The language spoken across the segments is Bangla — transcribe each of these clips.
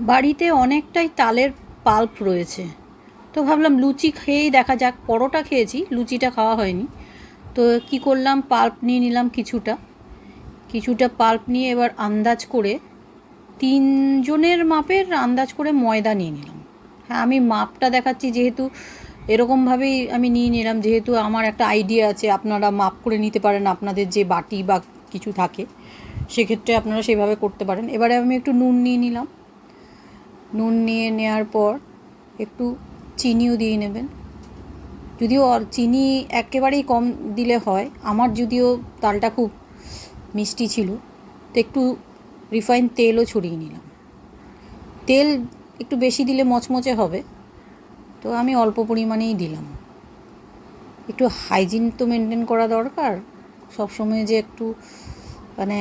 বাড়িতে অনেকটাই তালের পাল্প রয়েছে। তো ভাবলাম লুচি খেয়েই দেখা যাক, পরোটা খেয়েছি, লুচিটা খাওয়া হয়নি। তো কি করলাম, পাল্প নিয়ে নিলাম কিছুটা। কিছুটা পাল্প নিয়ে এবার আন্দাজ করে তিনজনের মাপের আন্দাজ করে ময়দা নিয়ে নিলাম। হ্যাঁ আমি মাপটা দেখাচ্ছি, যেহেতু এরকমভাবেই আমি নিয়ে নিলাম, যেহেতু আমার একটা আইডিয়া আছে, আপনারা মাপ করে নিতে পারেন, আপনাদের যে বাটি বা কিছু থাকে, সেক্ষেত্রে আপনারা সেভাবে করতে পারেন। এবারে আমি একটু নুন নিয়ে নিলাম। নুন নিয়ে নেওয়ার পর একটু চিনিও দিয়ে নেবেন। যদিও চিনি একেবারেই কম দিলে হয়, আমার যদিও তালটা খুব মিষ্টি ছিল, তো একটু রিফাইন তেলও ছড়িয়ে নিলাম। তেল একটু বেশি দিলে মচমচে হবে, তো আমি অল্প পরিমাণেই দিলাম। একটু হাইজিন তো মেনটেন করা দরকার, সবসময় যে একটু মানে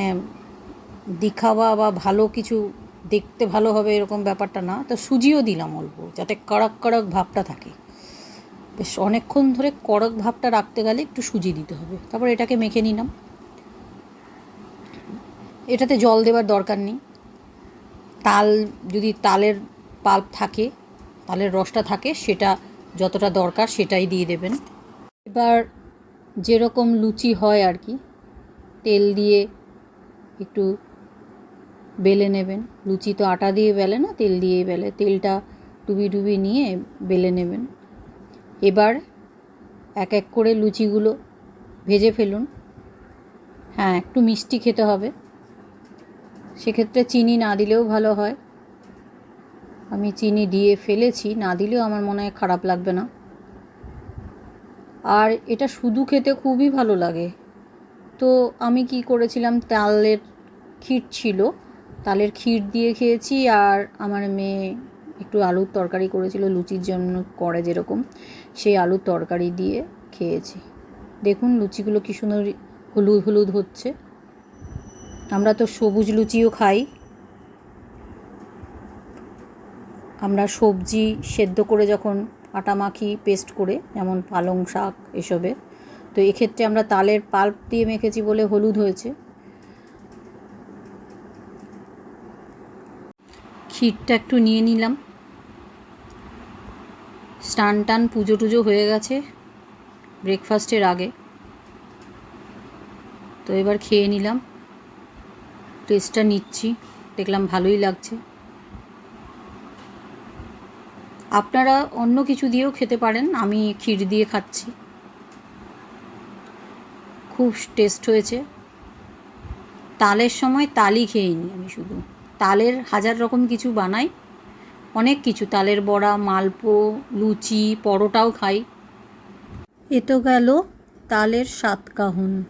দেখাবা বা ভালো কিছু দেখতে ভালো হবে এরকম ব্যাপারটা না। তো সুজিও দিলাম অল্প, যাতে কড়ক কড়ক ভাবটা থাকে। বেশ, অনেকক্ষণ ধরে কড়ক ভাবটা রাখতে গেলে একটু সুজি দিতে হবে। তারপর এটাকে মেখে নিলাম। এটাতে জল দেবার দরকার নেই। তাল, যদি তালের পাল্প থাকে, তালের রসটা থাকে, সেটা যতটা দরকার সেটাই দিয়ে দেবেন। এবার যেরকম লুচি হয় আর কি, তেল দিয়ে একটু বেলে নেবেন। লুচি তো আটা দিয়ে বেলে না, তেল দিয়েই বেলে। তেলটা ডুবি ডুবি নিয়ে বেলে নেবেন। এবার এক এক করে লুচিগুলো ভেজে ফেলুন। হ্যাঁ একটু মিষ্টি খেতে হবে। সেক্ষেত্রে চিনি না দিলেও ভালো হয়। আমি চিনি দিয়ে ফেলেছি, না দিলেও আমার মনে হয় খারাপ লাগবে না। আর এটা শুধু খেতে খুবই ভালো লাগে। তো আমি কি করেছিলাম, তালের ক্ষীর ছিল। তালের ক্ষীর দিয়ে খেয়েছি আর আমার মেয়ে একটু আলুর তরকারি করেছিল, লুচির জন্য করে যেরকম, সেই আলুর তরকারি দিয়ে খেয়েছি। দেখুন লুচিগুলো কী সুন্দর হলুদ হলুদ হচ্ছে। আমরা তো সবুজ লুচিও খাই। আমরা সবজি সেদ্ধ করে যখন আটা মাখি, পেস্ট করে, যেমন পালং শাক এসবে, তো এক্ষেত্রে আমরা তালের পাল্প দিয়ে মেখেছি বলে হলুদ হয়েছে। ক্ষীরটা একটু নিয়ে নিলাম। স্নান টান পুজো টুজো হয়ে গেছে ব্রেকফাস্টের আগে। তো এবার খেয়ে নিলাম। টেস্টটা নিচ্ছি, দেখলাম ভালোই লাগছে। আপনারা অন্য কিছু দিয়েও খেতে পারেন, আমি ক্ষীর দিয়ে খাচ্ছি। খুব টেস্ট হয়েছে। তালের সময় তালই খেয়ে নিই আমি শুধু। তালের হাজার রকম কিছু বানাই। অনেক কিছু, তালের বড়া, মালপো, লুচি, পরোটাও খাই। এ তো গেল তালের সাতকাহন।